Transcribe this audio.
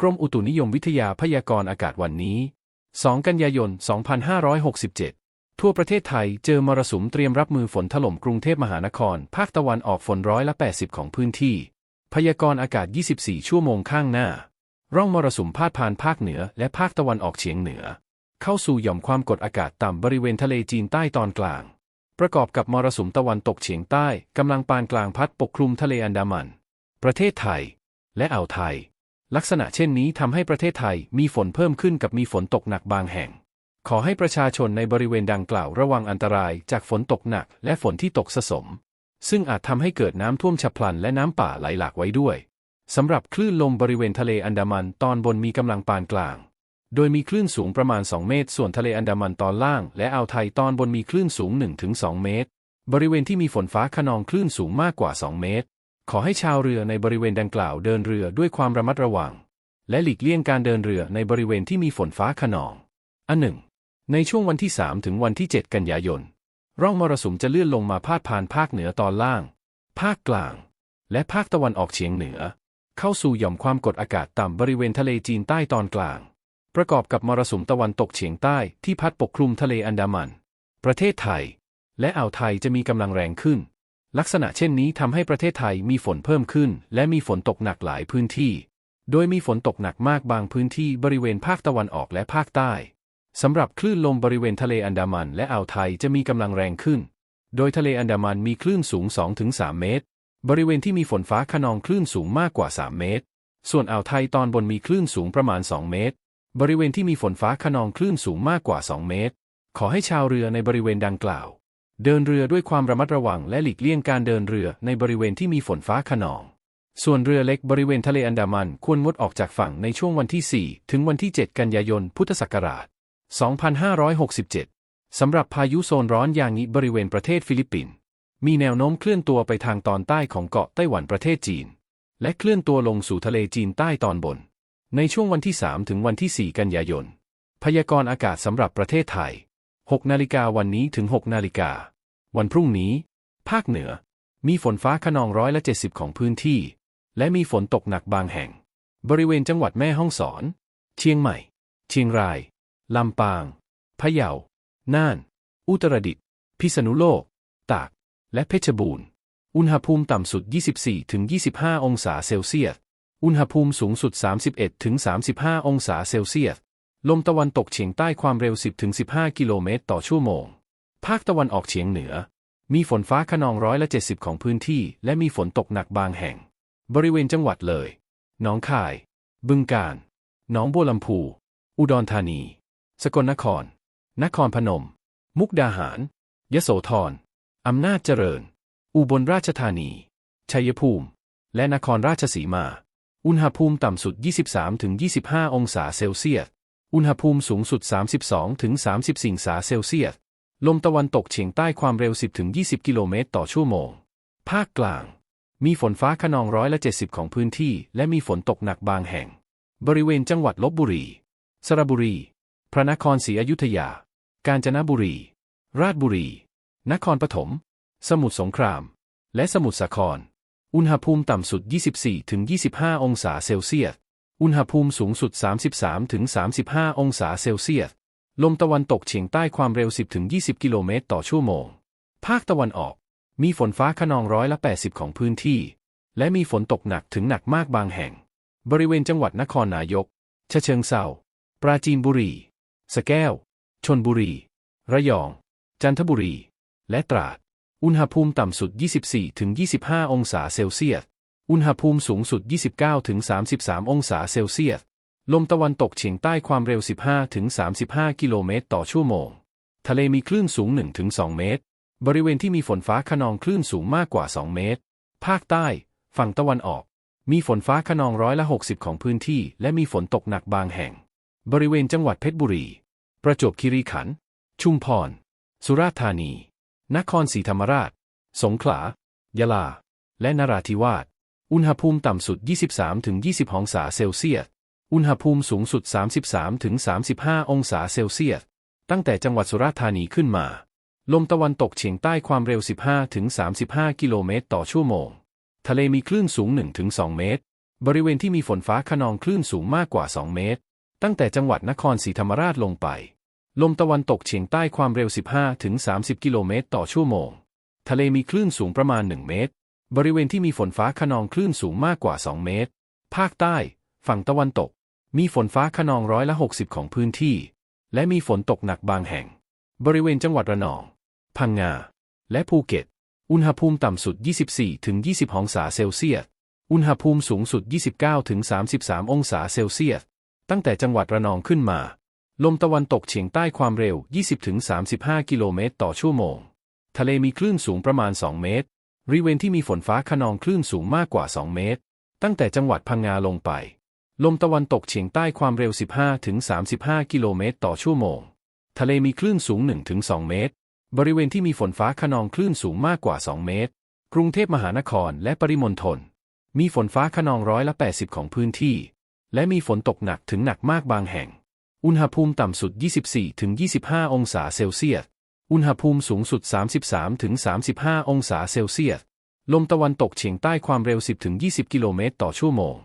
กรมอุตุนิยมวิทยาพยากรณ์อากาศวันนี้ 2 กันยายน 2567 ทั่วประเทศไทยเจอมรสุมเตรียมรับมือฝนถล่มกรุงเทพมหานคร ภาคตะวันออกฝนร้อยละ 80 ของพื้นที่ พยากรณ์อากาศ 24 ชั่วโมงข้างหน้า ร่องมรสุมพาดผ่านภาคเหนือและภาคตะวันออกเฉียงเหนือ เข้าสู่หย่อมความกดอากาศต่ำบริเวณทะเลจีนใต้ตอนกลาง ประกอบกับมรสุมตะวันตกเฉียงใต้กำลังปานกลางพัดปกคลุมทะเลอันดามัน ประเทศไทย และอ่าวไทย ลักษณะเช่นนี้ทำให้ประเทศไทยมีฝนเพิ่มขึ้นกับมีฝนตกหนักบางแห่ง ขอให้ประชาชนในบริเวณดังกล่าวระวังอันตรายจากฝนตกหนักและฝนที่ตกสะสม ซึ่งอาจทำให้เกิดน้ำท่วมฉับพลันและน้ำป่าไหลหลากไว้ด้วยสำหรับคลื่นลมบริเวณทะเลอันดามันตอนบนมีกำลังปานกลาง โดยมีคลื่นสูงประมาณ 2 เมตร ส่วนทะเลอันดามันตอนล่าง และอ่าวไทยตอนบนมีคลื่นสูง 1-2 เมตร บริเวณที่มีฝนฟ้าขนองคลื่นสูงมากกว่า 2 เมตร ขอให้ชาวเรือในบริเวณดังกล่าวเดินเรือด้วยความระมัดระวัง และหลีกเลี่ยงการเดินเรือในบริเวณที่มีฝนฟ้าขนอง อันหนึ่ง ในช่วงวันที่ 3 ถึงวันที่ 7 กันยายน ร่องมรสุมจะเลื่อนลงมาพาดผ่านภาคเหนือตอนล่าง ภาคกลาง และภาคตะวันออกเฉียงเหนือ เข้าสู่หย่อมความกดอากาศต่ำบริเวณทะเลจีนใต้ตอนกลาง ประกอบกับมรสุมตะวันตกเฉียงใต้ที่พัดปกคลุมทะเลอันดามัน ประเทศไทย และอ่าวไทยจะมีกำลังแรงขึ้น ลักษณะเช่นนี้ทำให้ประเทศไทยมีฝนเพิ่มขึ้น และมีฝนตกหนักหลายพื้นที่ โดยมีฝนตกหนักมากบางพื้นที่บริเวณภาคตะวันออกและภาคใต้สำหรับคลื่นลมบริเวณทะเลอันดามันและอ่าวไทยจะมีกำลังแรงขึ้น โดยทะเลอันดามันมีคลื่นสูง 2-3 เมตร บริเวณที่มีฝนฟ้าขนองคลื่นสูงมากกว่า 3 เมตร ส่วนอ่าวไทยตอนบนมีคลื่นสูงประมาณ 2 เมตร บริเวณที่มีฝนฟ้าขนองคลื่นสูงมากกว่า 2 เมตร ขอให้ชาวเรือในบริเวณดังกล่าว เดินเรือด้วยความระมัดระวังและหลีกเลี่ยงการเดินเรือในบริเวณที่มีฝนฟ้าขนอง ส่วนเรือเล็กบริเวณทะเลอันดามันควรงดออกจากฝั่งในช่วงวันที่ 4 ถึงวันที่ 7 กันยายน พุทธศักราช 2567 สำหรับพายุโซนร้อนยางนี้บริเวณประเทศฟิลิปปินส์ มีแนวโน้มเคลื่อนตัวไปทางตอนใต้ของเกาะไต้หวันประเทศจีน และเคลื่อนตัวลงสู่ทะเลจีนใต้ตอนบน ในช่วงวันที่ 3 ถึงวันที่ 4 กันยายน พยากรณ์อากาศสำหรับประเทศไทย 6 นาฬิกาวันนี้ถึง 6 นาฬิกา วันพรุ่งนี้ ภาคเหนือ มีฝนฟ้าขนองร้อยละ 70 ของพื้นที่ และมีฝนตกหนักบางแห่ง บริเวณจังหวัดแม่ฮ่องสอน เชียงใหม่ เชียงราย ลำปาง พะเยา น่าน อุตรดิตถ์ พิษณุโลก ตาก และเพชรบูรณ์ อุณหภูมิต่ำสุด 24-25 องศาเซลเซียส อุณหภูมิสูงสุด 31-35 องศาเซลเซียส ลมตะวันตกเฉียงใต้ความเร็ว 10-15 กิโลเมตรต่อชั่วโมง ภาคตะวันออกเฉียงเหนือ มีฝนฟ้าขนองร้อยละ70 ของพื้นที่ และมีฝนตกหนักบางแห่ง บริเวณจังหวัดเลยหนองคาย บึงกาฬ หนองบัวลำพู อุดรธานี สกลนคร นครพนม มุกดาหาร ยโสธร อำนาจเจริญ อุบลราชธานี ชัยภูมิ และนครราชสีมา อุณหภูมิต่ำสุด 23-25 องศาเซลเซียส อุณหภูมิสูงสุด 32-34องศาเซลเซียส ลมตะวันตกเฉียงใต้ความเร็ว 10-20 กิโลเมตรต่อชั่วโมง ภาคกลาง มีฝนฟ้าขนองร้อยละ70 ของพื้นที่ และมีฝนตกหนักบางแห่ง บริเวณจังหวัดลบบุรี สระบุรี พระนครศรีอยุธยา กาญจนบุรี ราชบุรี นครปฐม สมุทรสงคราม และสมุทรสาคร อุณหภูมิต่ำสุด 24-25 องศาเซลเซียส อุณหภูมิสูงสุด 33-35 องศาเซลเซียส ลมตะวันตกเฉียงใต้ความเร็ว 10-20 กิโลเมตรต่อชั่วโมง ภาคตะวันออก มีฝนฟ้าขนองร้อยละ 80 ของพื้นที่ และมีฝนตกหนักถึงหนักมากบางแห่ง บริเวณจังหวัดนครนายก ชะเชิงเซาปราจีนบุรี สแก้ว ชนบุรี ระยอง จันทบุรี และตราด อุณหภูมิต่ำสุด 24-25 องศาเซลเซียส อุณหภูมิสูงสุด 29-33 องศาเซลเซียส ลมตะวันตกเฉียงใต้ความเร็ว 15-35 กิโลเมตรต่อชั่วโมง ทะเลมีคลื่นสูง 1-2 เมตร บริเวณที่มีฝนฟ้าขนองคลื่นสูงมากกว่า 2 เมตร ภาคใต้ ฝั่งตะวันออก มีฝนฟ้าขนองร้อยละ 60 ของพื้นที่ และมีฝนตกหนักบางแห่ง บริเวณจังหวัดเพชรบุรี ประจวบคีรีขันธ์ ชุมพร สุราษฎร์ธานี นครศรีธรรมราช สงขลา ยะลา และนราธิวาส อุณหภูมิต่ำสุด 23-20 องศาเซลเซียส อุณหภูมิสูงสุด 33-35 องศาเซลเซียส ตั้งแต่จังหวัดสุราษฎร์ธานีขึ้นมา ลมตะวันตกเฉียงใต้ความเร็ว 15-35 กิโลเมตรต่อชั่วโมง ทะเลมีคลื่นสูง 1-2 เมตร บริเวณที่มีฝนฟ้าขนองคลื่นสูงมากกว่า 2 เมตร ตั้งแต่จังหวัดนครศรีธรรมราชลงไป ลมตะวันตกเฉียงใต้ความเร็ว 15-30 กิโลเมตรต่อชั่วโมง ทะเลมีคลื่นสูงประมาณ 1 เมตร บริเวณที่มีฝนฟ้าขนองคลื่นสูงมากกว่า 2 เมตร ภาคใต้ ฝั่งตะวันตก มีฝนฟ้าขนองร้อยละ 60 ของพื้นที่ และมีฝนตกหนักบางแห่ง บริเวณจังหวัดระนอง พังงา และภูเก็ต อุณหภูมิต่ำสุด 24-20 องศาเซลเซียส อุณหภูมิสูงสุด 29-33 องศาเซลเซียส ตั้งแต่จังหวัดระนองขึ้นมา ลมตะวันตกเฉียงใต้ความเร็ว 20-35 กิโลเมตรต่อชั่วโมง ทะเลมีคลื่นสูงประมาณ 2 เมตร บริเวณที่มีฝนฟ้าขนองคลื่นสูงมากกว่า 2 เมตร ตั้งแต่จังหวัดพังงาลงไป ลมตะวันตกเฉียงใต้ความเร็ว 15-35 กิโลเมตรต่อชั่วโมง ทะเลมีคลื่นสูง 1-2 เมตร บริเวณที่มีฝนฟ้าขนองคลื่นสูงมากกว่า 2 เมตร กรุงเทพมหานครและปริมณฑล มีฝนฟ้าขนองร้อยละ 80 ของพื้นที่ และมีฝนตกหนักถึงหนักมากบางแห่ง อุณหภูมิต่ำสุด 24-25 องศาเซลเซียส อุณหภูมิสูงสุด 33-35 องศาเซลเซียส ลมตะวันตกเฉียงใต้ความเร็ว 10-20 กิโลเมตรต่อชั่วโมง